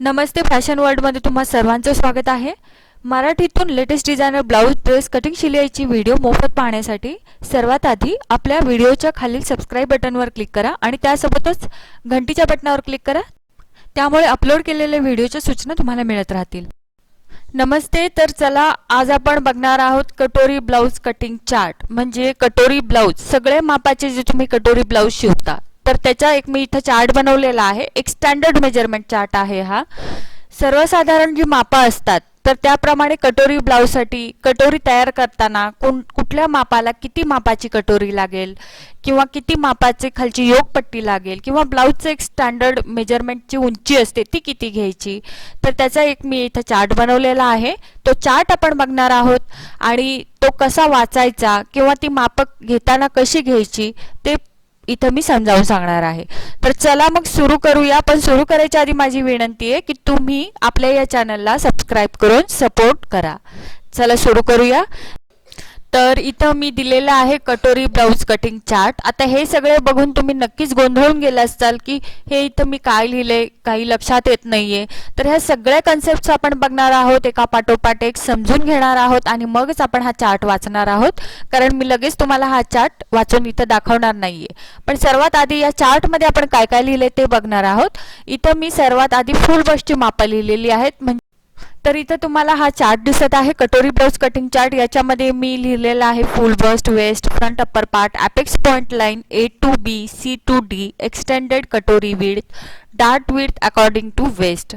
नमस्ते fashion वर्ल्डमध्ये तुम्हा सर्वांचं स्वागत आहे. मराठीतून latest designer blouse dress cutting शिलाईची video मोफत पाहण्यासाठी सर्वात आधी आपल्या व्हिडिओच्या खालील सबस्क्राईब बटनवर क्लिक करा आणि त्यासोबतच घंटीच्या बटनावर क्लिक करा. त्यामुळे अपलोड केलेल्या व्हिडिओच्या सूचना तुम्हाला मिळत राहतील. नमस्ते तर चला आज आपण बघणार आहोत कटोरी ब्लाऊज कटिंग चार्ट म्हणजे कटोरी ब्लाऊज सगळे मापाचे जे तुम्ही कटोरी ब्लाऊज शिवता तर त्याचा एक मी इथं चार्ट बनवलेला आहे. एक स्टँडर्ड मेजरमेंट चार्ट आहे हा. सर्वसाधारण जी मापं असतात तर त्याप्रमाणे कटोरी ब्लाऊजसाठी कटोरी तयार करताना कोण कुठल्या मापाला किती मापाची कटोरी लागेल किंवा किती मापाचे खालची योगपट्टी लागेल किंवा ब्लाऊजचं एक स्टँडर्ड मेजरमेंटची उंची असते ती किती घ्यायची? तर त्याचा एक मी इथं चार्ट बनवलेला आहे. तो चार्ट आपण बघणार आहोत आणि तो कसा वाचायचा किंवा ती मापक घेताना कशी घ्यायची ते इथं मी समजावून सांगणार आहे. तर चला मग सुरू करूया. पण सुरू करायच्या आधी माझी विनंती आहे की तुम्ही आपल्या या चॅनलला सबस्क्राईब करून सपोर्ट करा. चला सुरू करूया. तर इथं मी दिलेलं आहे कटोरी ब्लाऊज कटिंग चार्ट आता हे सगळे बघून तुम्ही नक्कीच गोंधळून गेला असाल की हे इथं मी काय लिहिले काही लक्षात येत नाहीये. तर ह्या सगळ्या कन्सेप्ट आपण बघणार आहोत एका पाठोपाठ एक समजून घेणार आहोत आणि मगच आपण हा चार्ट वाचणार आहोत. कारण मी लगेच तुम्हाला हा चार्ट वाचून इथं दाखवणार नाहीये. पण सर्वात आधी या चार्टमध्ये आपण काय काय लिहिले ते बघणार आहोत. इथं मी सर्वात आधी फुल बसची मापं लिहिलेली आहेत. म्हणजे तर इथं तुम्हाला हा चार्ट दिसत आहे. कटोरी ब्लाउज कटिंग चार्ट याच्यामध्ये मी लिहिलेला आहे full bust waist front upper part apex point line A to B C to D extended katori width dart width according to waist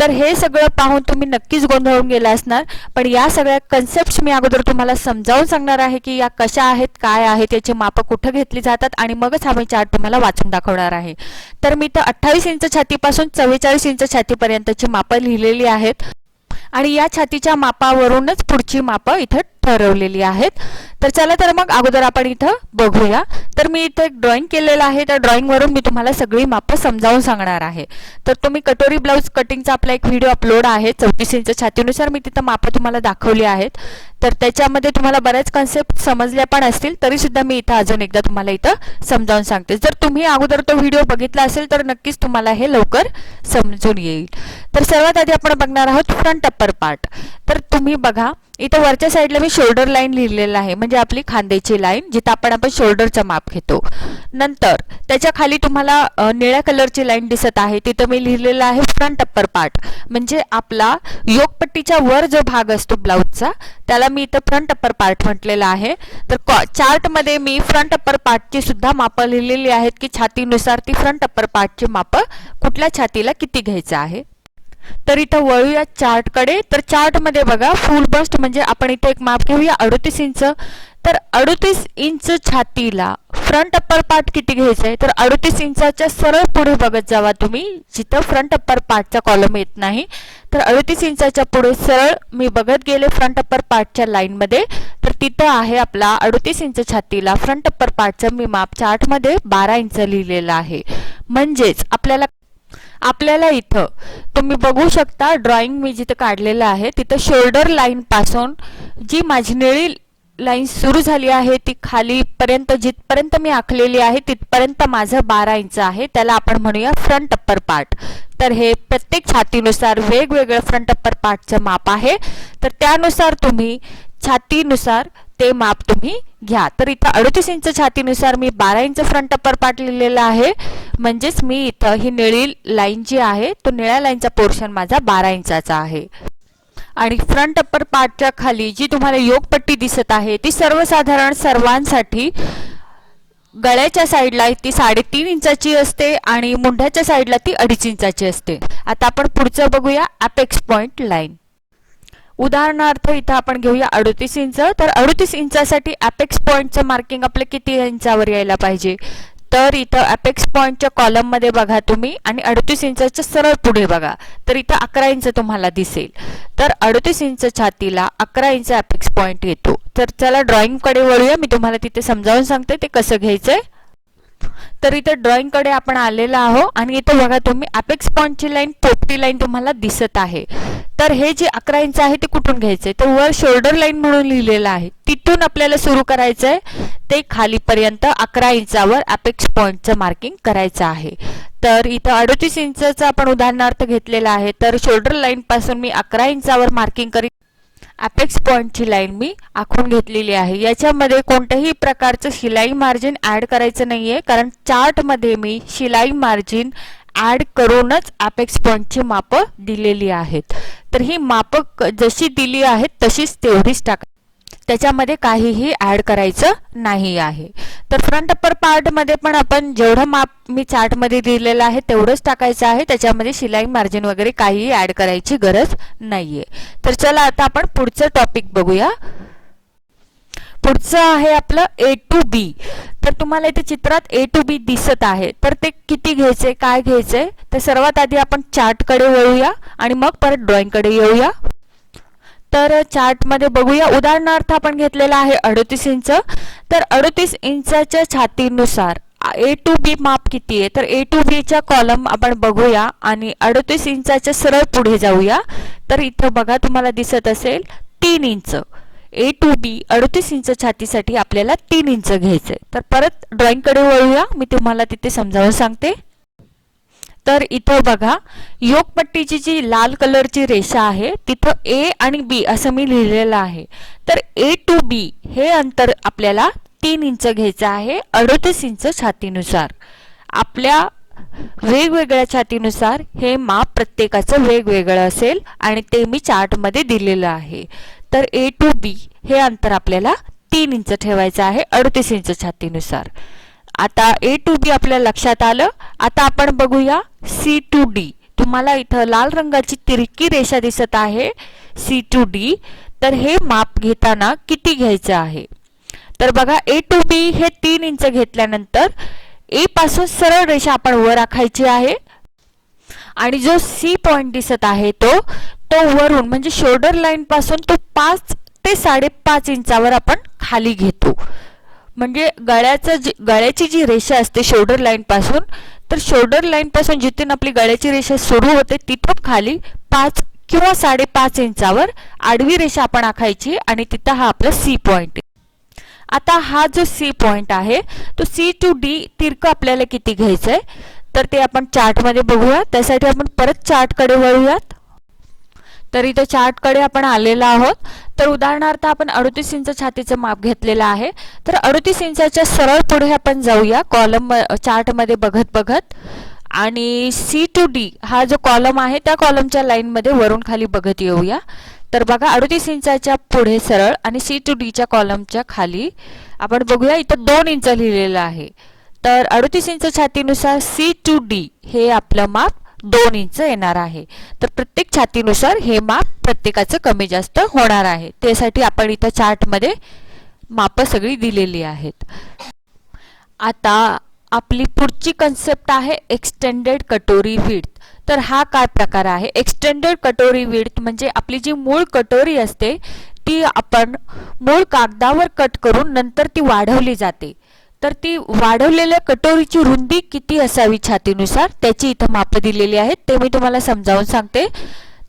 तर हे सगळं पाहून तुम्ही नक्कीच गोंधळून गेला असणार. पण या सगळ्या कन्सेप्ट मी अगोदर तुम्हाला समजावून सांगणार आहे की या कशा आहेत काय आहेत याची मापं कुठं घेतली जातात आणि मगच हा मी चार्ट तुम्हाला वाचून दाखवणार आहे. तर मी तर अठ्ठावीस इंच छातीपासून चव्वेचाळीस इंच छातीपर्यंतची मापं लिहिलेली आहेत. आणि या छातीच्या मापावरूनच पुढची मापं इथं ठरवलेली आहेत. तर चला तर मग अगोदर आपण इथं बघूया. तर मी इथं एक ड्रॉइंग केलेलं आहे. त्या ड्रॉइंगवरून मी तुम्हाला सगळी मापं समजावून सांगणार आहे. तर तुम्ही कटोरी ब्लाऊज कटिंगचा आपला एक व्हिडिओ अपलोड आहे. चौतीस इंच छातीनुसार मी तिथं मापं तुम्हाला दाखवली आहेत. तर त्याच्यामध्ये तुम्हाला बऱ्याच कन्सेप्ट समजल्या पण असतील तरी सुद्धा मी इथं अजून एकदा तुम्हाला इथं समजावून सांगते. जर तुम्ही अगोदर तो व्हिडिओ बघितला असेल तर नक्कीच तुम्हाला हे लवकर समजून येईल. तर सर्वात आधी आपण बघणार आहोत फ्रंट अप्पर पार्ट तर तुम्ही बघा इथं वरच्या साईडला मी शोल्डर लाईन लिहिलेलं आहे. म्हणजे आपली खांद्याची लाईन जिथं आपण आपण शोल्डरचं माप घेतो. नंतर त्याच्याखाली तुम्हाला निळ्या कलरची लाईन दिसत आहे. तिथं मी लिहिलेलं आहे फ्रंट अप्पर पार्ट म्हणजे आपला योगपट्टीच्या वर जो भाग असतो ब्लाऊजचा त्याला मी इथं फ्रंट अप्पर पार्ट म्हटलेला आहे. तर चार्टमध्ये मी फ्रंट अप्पर पार्टची सुद्धा मापं लिहिलेली आहेत की छातीनुसार ती फ्रंट अप्पर पार्टची मापं कुठल्या छातीला किती घ्यायचं आहे. तर इथं वळूया चार्टकडे तर चार्टमध्ये बघा फुल बस्ट म्हणजे आपण इथे एक माप घेऊया अडतीस इंच तर अडतीस इंच छातीला फ्रंट अप्पर पार्ट किती घ्यायचा आहे तर अडतीस इंचाच्या सरळ पुढे बघत जावा तुम्ही. जिथं फ्रंट अप्पर पार्टचा कॉलम येत नाही. तर अडतीस इंचाच्या पुढे सरळ मी बघत गेले फ्रंट अप्पर पार्टच्या लाईनमध्ये तर तिथं आहे आपला अडतीस इंच छातीला फ्रंट अप्पर पार्टचं मी माप चार्टमध्ये बारा इंच लिहिलेलं आहे. म्हणजेच आपल्याला आपल्याला इथं. तुम्ही बघू शकता ड्रॉइंग मी जिथं काढलेलं आहे तिथं शोल्डर लाईन पासून जी माझी निळी लाईन सुरू झाली आहे ती खालीपर्यंत जिथपर्यंत मी आखलेली आहे तिथपर्यंत माझं बारा इंच आहे. त्याला आपण म्हणूया फ्रंट अप्पर पार्ट तर हे प्रत्येक छातीनुसार वेगवेगळं फ्रंट अप्पर पार्टचं माप आहे. तर त्यानुसार तुम्ही छातीनुसार ते माप तुम्ही घ्या. तर इथं अडतीस इंच छातीनुसार मी बारा इंच फ्रंट अप्पर पार्ट लिहिलेला आहे. म्हणजेच मी इथं ही निळी लाईन जी आहे तो निळ्या लाईनचा पोर्शन माझा बारा इंचाचा आहे. आणि फ्रंट अप्पर पार्टच्या खाली जी तुम्हाला योगपट्टी दिसत आहे ती सर्वसाधारण सर्वांसाठी गळ्याच्या साईडला ती साडेतीन इंचाची असते आणि मुंढ्याच्या साईडला ती अडीच इंचाची असते. आता आपण पुढचं बघूया अपेक्स पॉइंट लाईन उदाहरणार्थ इथं आपण घेऊया अडतीस इंच. तर अडतीस इंचासाठी अपेक्स पॉईंटचं मार्किंग आपलं किती इंचावर यायला पाहिजे? तर इथं अपेक्स पॉईंटच्या कॉलममध्ये बघा तुम्ही आणि अडतीस इंचाच्या सरळ पुढे बघा. तर इथं अकरा इंच तुम्हाला दिसेल. तर अडतीस इंच छातीला अकरा इंच अपेक्स पॉईंट येतो. तर चला ड्रॉइंगकडे वळूया. मी तुम्हाला तिथे समजावून सांगते ते कसं घ्यायचं आहे तर इथं ड्रॉइंगकडे आपण आलेलो आहो आणि इथं बघा तुम्ही अपेक्स पॉइंटची लाईन पोपटी लाईन तुम्हाला दिसत आहे. तर हे जे अकरा इंच आहे ते कुठून घ्यायचंय? तर वर शोल्डर लाईन म्हणून लिहिलेलं आहे. तिथून आपल्याला सुरू करायचंय ते खालीपर्यंत अकरा इंचावर अपेक्स पॉइंटचं मार्किंग करायचं आहे. तर इथं अडतीस इंचचं आपण उदाहरणार्थ घेतलेलं आहे. तर शोल्डर लाईनपासून मी अकरा इंचावर मार्किंग करीत अपेक्स पॉइंटची लाईन मी आखून घेतलेली आहे. याच्यामध्ये कोणत्याही प्रकारचं शिलाई मार्जिन ॲड करायचं नाही आहे कारण चार्टमध्ये मी शिलाई मार्जिन ॲड करूनच अपेक्स पॉइंटची मापं दिलेली आहेत. तर ही मापं क- जशी दिली आहेत तशीच तेवढीच टाका. त्याच्यामध्ये काहीही ऍड करायचं नाही आहे. तर फ्रंट अप्पर पार्टमध्ये पण आपण जेवढं माप मी चार्टमध्ये दिलेलं आहे तेवढंच टाकायचं आहे. त्याच्यामध्ये शिलाई मार्जिन वगैरे काहीही ऍड करायची गरज नाहीये. तर चला आता आपण पुढचं टॉपिक बघूया. पुढचं आहे आपलं ए टू बी तर तुम्हाला इथे चित्रात ए टू बी दिसत आहे. तर ते किती घ्यायचे काय घ्यायचे? तर सर्वात आधी आपण चार्टकडे वळूया आणि मग परत ड्रॉइंगकडे येऊया. तर चार्टमध्ये बघूया. उदाहरणार्थ आपण घेतलेला आहे अडतीस इंच. तर अडतीस इंचाच्या छातीनुसार ए टू बी माप किती आहे? तर ए टू बीच्या कॉलम आपण बघूया आणि अडतीस इंचाच्या सरळ पुढे जाऊया. तर इथं बघा तुम्हाला दिसत असेल तीन इंच. ए टू बी अडतीस इंच छातीसाठी आपल्याला तीन इंच घ्यायचं आहे तर परत ड्रॉइंगकडे वळूया. मी तुम्हाला तिथे समजावून सांगते. तर इथं बघा योगपट्टीची जी लाल कलरची रेषा आहे तिथं ए आणि बी असं मी लिहिलेलं आहे. तर ए टू बी हे अंतर आपल्याला तीन इंच घ्यायचं आहे अडतीस इंच छातीनुसार. आपल्या वेगवेगळ्या छातीनुसार हे माप प्रत्येकाचं वेगवेगळं असेल आणि ते मी चार्टमध्ये दिलेलं आहे. तर ए टू बी हे अंतर आपल्याला तीन इंच ठेवायचं आहे अडतीस इंच छातीनुसार. आता ए टू बी आपल्या लक्षात आलं. आता आपण बघूया सी टू डी तुम्हाला इथं लाल रंगाची तिरकी रेषा दिसत आहे. सी टू डी तर हे माप घेताना किती घ्यायचं आहे? तर बघा ए टू बी हे तीन इंच घेतल्यानंतर ए पासून सरळ रेषा आपण वर आखायची आहे. आणि जो सी पॉइंट दिसत आहे तो तो वरून म्हणजे शोल्डर लाईन पासून तो पाच ते साडेपाच इंचावर आपण खाली घेतो. म्हणजे गळ्याचं जी गळ्याची जी रेषा असते शोल्डर लाईनपासून तर शोल्डर लाईनपासून जिथून आपली गळ्याची रेषा सुरू होते तिथून खाली पाच किंवा साडेपाच इंचावर आडवी रेषा आपण आखायची आणि तिथं हा आपला सी पॉईंट आता हा जो सी पॉईंट आहे तो सी टू डी तिरकं आपल्याला किती घ्यायचं आहे तर ते आपण चार्टमध्ये बघूया. त्यासाठी आपण परत चार्टकडे वळूयात. तर इथं चार्टकडे आपण आलेलो आहोत. तर उदाहरणार्थ आपण अडतीस इंच छातीचं माप घेतलेलं आहे. तर अडतीस इंचाच्या सरळ पुढे आपण जाऊया. कॉलम चार्टमध्ये बघत बघत. आणि सी टू डी हा जो कॉलम आहे त्या कॉलमच्या लाईनमध्ये वरून खाली बघत येऊया. तर बघा अडतीस इंचाच्या पुढे सरळ आणि सी टू डीच्या कॉलमच्या खाली आपण बघूया इथं दोन इंच लिहिलेलं आहे. तर अडतीस इंच छातीनुसार सी टू डी हे आपलं माप. दोन इंच येणार आहे. तर प्रत्येक छातीनुसार हे माप प्रत्येकाचं कमी जास्त होणार आहे. त्यासाठी आपण इथं चार्टमध्ये मापं सगळी दिलेली आहेत. आता आपली पुढची कन्सेप्ट आहे एक्सटेंडेड कटोरी विड्थ तर हा काय प्रकार आहे? एक्सटेंडेड कटोरी विड्थ म्हणजे आपली जी मूळ कटोरी असते ती आपण मूळ कागदावर कट करून नंतर ती वाढवली जाते. तर ती वाढवलेल्या कटोरीची रुंदी किती असावी छातीनुसार? त्याची इथं मापं दिलेली आहेत. ते मी तुम्हाला समजावून सांगते.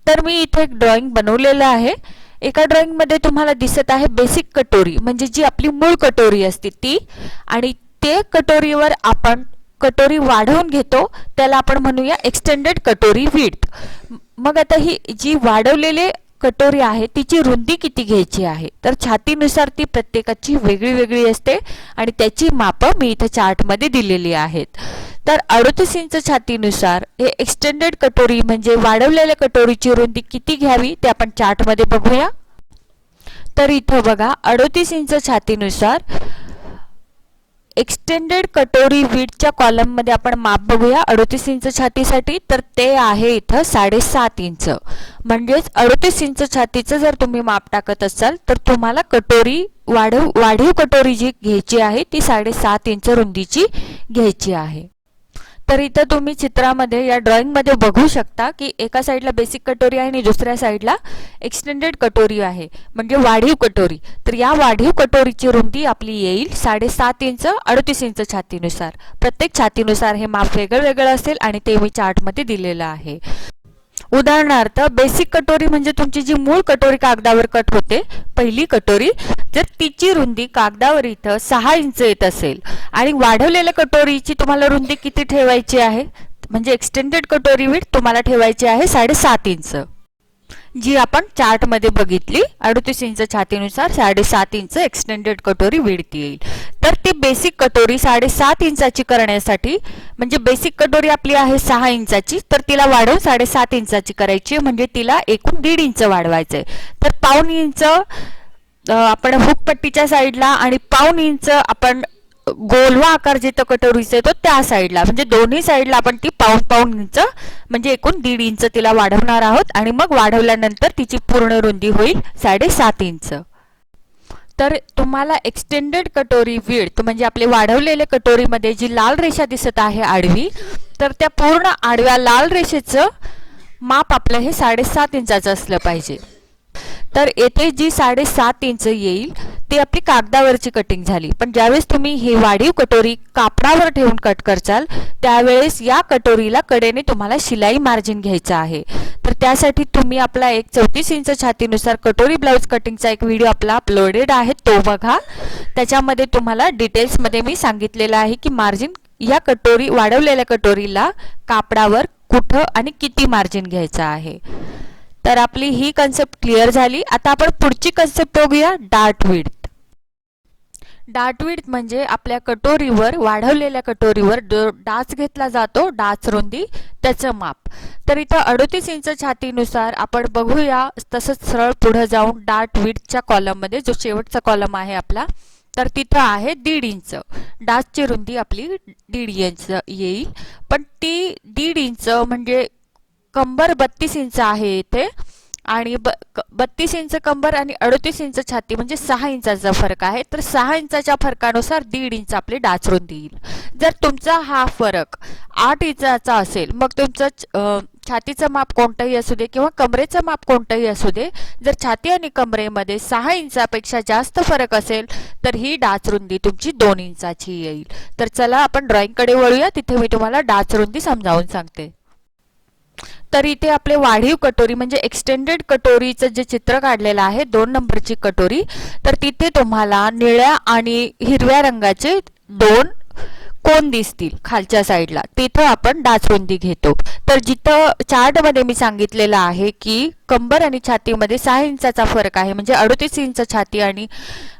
तर मी इथे एक ड्रॉइंग बनवलेलं आहे. एका ड्रॉइंगमध्ये तुम्हाला दिसत आहे बेसिक कटोरी म्हणजे जी आपली मूळ कटोरी असते ती. आणि ते कटोरीवर आपण कटोरी वाढवून घेतो. त्याला आपण म्हणूया एक्सटेंडेड कटोरी विड्थ मग आता ही जी वाढवलेले कटोरी आहे तिची रुंदी किती घ्यायची आहे? तर छातीनुसार ती प्रत्येकाची वेगळी वेगळी असते आणि त्याची मापं मी इथं चार्टमध्ये दिलेली आहेत. तर अडतीस इंच छातीनुसार हे एक्सटेंडेड कटोरी म्हणजे वाढवलेल्या कटोरीची रुंदी किती घ्यावी ते आपण चार्टमध्ये बघूया. तर इथं बघा अडतीस इंच छातीनुसार एक्सटेंडेड कटोरी वीटच्या कॉलममध्ये आपण माप बघूया. अडतीस इंच छातीसाठी तर ते आहे इथं साडेसात इंच. म्हणजेच अडतीस इंच छातीचं जर तुम्ही माप टाकत असाल तर तुम्हाला कटोरी वाढव वाढीव कटोरी जी घ्यायची आहे ती साडेसात इंच रुंदीची घ्यायची आहे. तर इथं तुम्ही चित्रामध्ये या ड्रॉइंगमध्ये बघू शकता की एका साईडला बेसिक कटोरी आहे आणि दुसऱ्या साईडला एक्सटेंडेड कटोरी आहे. म्हणजे वाढीव कटोरी. तर या वाढीव कटोरीची रुंदी आपली येईल साडेसात इंच अडतीस इंच छातीनुसार. प्रत्येक छातीनुसार हे माप वेगळं वेगळं असेल आणि ते मी चार्टमध्ये दिलेलं आहे. उदाहरणार्थ बेसिक कटोरी म्हणजे तुमची जी मूळ कटोरी कागदावर कट होते पहिली कटोरी जर तिची रुंदी कागदावर इथं सहा इंच येत असेल आणि वाढवलेल्या कटोरीची तुम्हाला रुंदी किती ठेवायची आहे? म्हणजे एक्सटेंडेड कटोरी विड तुम्हाला ठेवायची आहे साडेसात इंच. जी आपण चार्टमध्ये बघितली अडतीस इंच छातीनुसार साडेसात इंच एक्सटेंडेड कटोरी विडत येईल. तर ती बेसिक कटोरी साडेसात इंचाची करण्यासाठी म्हणजे बेसिक कटोरी आपली आहे सहा इंचाची तर तिला वाढवून साडेसात इंचाची करायची म्हणजे तिला एकूण दीड इंच वाढवायचंय. तर पाऊन इंच आपण हुकपट्टीच्या साईडला आणि पाऊन इंच आपण गोलवा आकार जिथं कटोरीचा येतो त्या साईडला. म्हणजे दोन्ही साईडला आपण ती पाऊन पाऊन इंच म्हणजे एकूण दीड इंच तिला वाढवणार आहोत आणि मग वाढवल्यानंतर तिची पूर्ण रुंदी होईल साडेसात इंच. तर तुम्हाला एक्सटेंडेड कटोरी विड्थ म्हणजे आपले वाढवलेले कटोरीमध्ये जी लाल रेषा दिसत आहे आडवी तर त्या पूर्ण आडव्या लाल रेषेचं माप आपलं हे साडेसात इंचाचं असलं पाहिजे. तर येथे जी साडेसात इंच येईल ती आपली कागदावरची कटिंग झाली. पण ज्यावेळेस तुम्ही ही वाढीव कटोरी कापडावर ठेवून कट करचाल त्यावेळेस या कटोरीला कडेने तुम्हाला शिलाई मार्जिन घ्यायचं आहे. तर त्यासाठी तुम्ही आपला एक चौतीस इंच छातीनुसार कटोरी ब्लाऊज कटिंगचा एक व्हिडिओ आपला अपलोडेड आहे तो बघा. त्याच्यामध्ये तुम्हाला डिटेल्समध्ये मी सांगितलेलं आहे की मार्जिन या कटोरी वाढवलेल्या कटोरीला कापडावर कुठं आणि किती मार्जिन घ्यायचं आहे. तर आपली ही कन्सेप्ट क्लिअर झाली. आता आपण पुढची कन्सेप्ट बघूया डार्ट विड्थ डार्ट विड्थ म्हणजे आपल्या कटोरीवर वाढवलेल्या कटोरीवर जो डाच घेतला जातो डाच रुंदी त्याचं माप. तर इथं अडतीस इंच छातीनुसार आपण बघूया तसंच सरळ पुढे जाऊन डार्ट विड्थच्या कॉलममध्ये जो शेवटचा कॉलम आहे आपला तर तिथं आहे दीड इंच. डाचची रुंदी आपली दीड इंच येईल. पण ती दीड इंच म्हणजे कंबर बत्तीस इंच आहे इथे. आणि ब बत्तीस इंच कंबर आणि अडतीस इंच छाती म्हणजे सहा इंचाचा फरक आहे. तर सहा इंचाच्या फरकानुसार दीड इंच आपली डाच रुंदी येईल जर तुमचा हा फरक आठ इंचाचा असेल मग तुमचं छातीचं माप कोणतंही असू दे किंवा कमरेचं माप कोणतंही असू दे जर छाती आणि कमरेमध्ये सहा इंचापेक्षा जास्त फरक असेल तर ही डाच रुंदी तुमची दोन इंचाची येईल. तर चला आपण ड्रॉइंगकडे वळूया तिथे मी तुम्हाला डाच रुंदी समजावून सांगते. तर इथे आपले वाढीव कटोरी म्हणजे एक्सटेंडेड कटोरीचं जे चित्र काढलेलं आहे दोन नंबरची कटोरी तर तिथे तुम्हाला निळ्या आणि हिरव्या रंगाचे दोन कोण दिसतील खालच्या साईडला तिथं आपण डाचरुंदी घेतो. तर जिथं चार्टमध्ये मी सांगितलेलं आहे की कंबर आणि छातीमध्ये सहा इंचाचा फरक आहे म्हणजे अडतीस इंच छाती आणि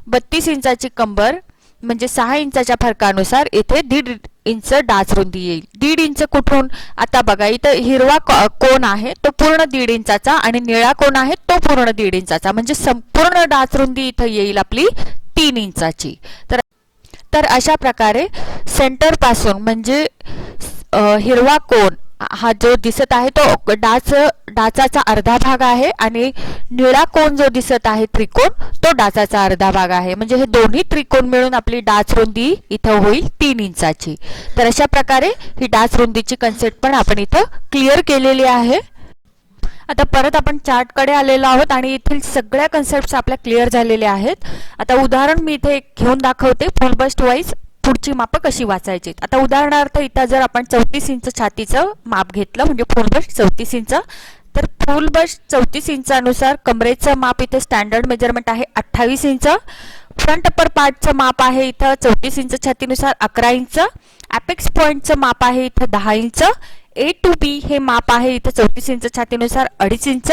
बत्तीस इंचाची कंबर म्हणजे सहा इंचाच्या फरकानुसार इथे दीड इंच डाच रुंदी येईल. दीड इंच कुठून? आता बघा इथं हिरवा कोण आहे तो पूर्ण दीड इंचाचा आणि निळा कोण आहे तो पूर्ण दीड इंचाचा. म्हणजे संपूर्ण डाच रुंदी इथं येईल आपली तीन इंचाची. तर तर अशा प्रकारे सेंटरपासून म्हणजे हिरवा कोन हा जो दिसत आहे तो डाच डाचाचा अर्धा भाग आहे आणि निळा कोण जो दिसत आहे त्रिकोण तो डाचाचा अर्धा भाग आहे. म्हणजे हे दोन्ही त्रिकोण मिळून आपली डाच रुंदी इथं होईल तीन इंचाची. तर अशा प्रकारे ही डाच रुंदीची कन्सेप्ट पण आपण इथं क्लिअर केलेली आहे. आता परत आपण चार्टकडे आलेलो आहोत आणि येथील सगळ्या कन्सेप्ट आपल्या क्लिअर झालेल्या आहेत. आता उदाहरण मी इथे एक घेऊन दाखवते. फुल बस्ट वाईज पुढची मापं कशी वाचायची आता उदाहरणार्थ इथं जर आपण चौतीस इंच छातीचं माप घेतलं म्हणजे फुल चौतीस इंच तर फुल चौतीस इंचानुसार कमरेचं माप इथं स्टँडर्ड मेजरमेंट आहे अठ्ठावीस इंच. फ्रंट अपर पार्टचं माप आहे इथं चौतीस इंच छातीनुसार अकरा इंच. ॲपेक्स पॉईंटचं माप आहे इथं दहा इंच. ए टू बी हे माप आहे इथं चौतीस इंच छातीनुसार अडीच इंच.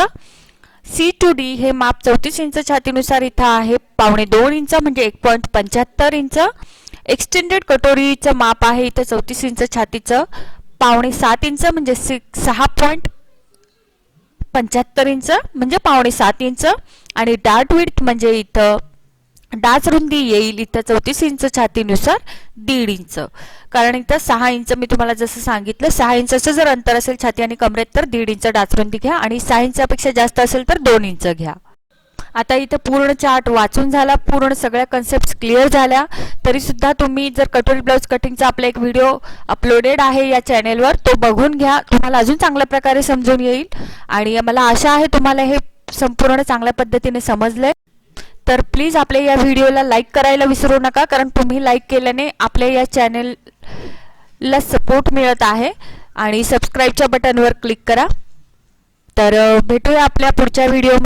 सी टू डी हे माप चौतीस इंच छातीनुसार इथं आहे पावणे दोन इंच म्हणजे एक पॉईंट पंच्याहत्तर इंच. एक्सटेंडेड कटोरीचं माप आहे इथं चौतीस इंच छातीचं पावणे सात इंच म्हणजे सिक्स सहा पॉईंट पंच्याहत्तर इंच म्हणजे पावणे सात इंच आणि डार्ट विड्थ म्हणजे इथं डाच रुंदी येईल इथं चौतीस इंच छातीनुसार दीड इंच. कारण इथं सहा इंच मी तुम्हाला जसं सांगितलं सहा इंचाचं जर अंतर असेल छाती आणि कमरेत तर दीड इंच डाच रुंदी घ्या आणि सहा इंचापेक्षा जास्त असेल तर दोन इंच घ्या. आता इथं पूर्ण चार्ट वाचून झाला पूर्ण सगळ्या कन्सेप्ट क्लिअर झाल्या. तरीसुद्धा तुम्ही जर कटोरी ब्लाऊज कटिंगचा आपला एक व्हिडिओ अपलोडेड आहे या चॅनेलवर तो बघून घ्या. तुम्हाला अजून चांगल्या प्रकारे समजून येईल. आणि मला आशा आहे तुम्हाला हे संपूर्ण चांगल्या पद्धतीने समजलंय. तर प्लीज आपल्या या व्हिडिओला लाईक करायला विसरू नका कारण तुम्ही लाईक केल्याने आपल्या या चॅनेलला सपोर्ट मिळत आहे. आणि सबस्क्राईबच्या बटनवर क्लिक करा. तर भेटूया आपल्या पुढच्या व्हिडिओ